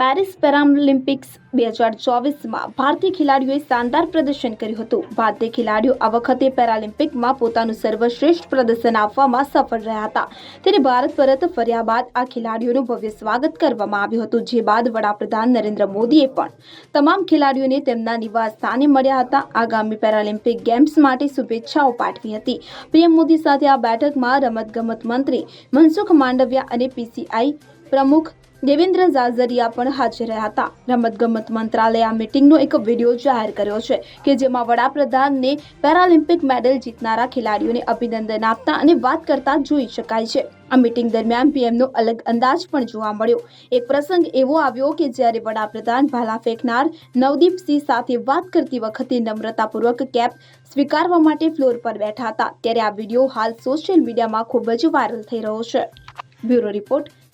Paris Paralympics બે હજાર ચોવીસમાં ભારતીય ખેલાડીઓએ શાનદાર પ્રદર્શન કર્યું હતું. ભારતીય ખેલાડીઓ આ વખતે પેરાલિમ્પિકમાં પોતાનું સર્વશ્રેષ્ઠ પ્રદર્શન આપવામાં સફળ રહ્યા હતા. ત્યારે ભારત પરત ફર્યા બાદ આ ખેલાડીઓનું ભવ્ય સ્વાગત કરવામાં આવ્યું હતું, જે બાદ વડાપ્રધાન નરેન્દ્ર મોદીએ પણ તમામ ખેલાડીઓને તેમના નિવાસ સ્થાને મળ્યા હતા. આગામી પેરાલિમ્પિક ગેમ્સ માટે શુભેચ્છાઓ પાઠવી હતી. પીએમ મોદી સાથે આ બેઠકમાં રમતગમત મંત્રી મનસુખ માંડવિયા અને પીસીઆઈ પ્રમુખ દેવેન્દ્ર ઝાઝરિયા પણ હાજર રહ્યા હતા. રમતગમત મંત્રાલયે આ મીટિંગનો એક વીડિયો જાહેર કર્યો છે કે જેમાં વડાપ્રધાનને પેરાલિમ્પિક મેડલ જીતનારા ખેલાડીઓને અભિનંદન આપતા અને વાત કરતા જોઈ શકાય છે. આ મીટિંગ દરમિયાન પીએમનો અલગ અંદાજ પણ જોવા મળ્યો. એક પ્રસંગ એવો આવ્યો કે જ્યારે વડાપ્રધાન ભાલા ફેંકનાર નવદીપસિંહ સાથે વાત કરતી વખતે નમ્રતાપૂર્વક કેપ સ્વીકારવા માટે ફ્લોર પર બેઠા હતા, ત્યારે આ વીડિયો હાલ સોશિયલ મીડિયામાં ખૂબ જ વાયરલ થઈ રહ્યો છે. Bureau report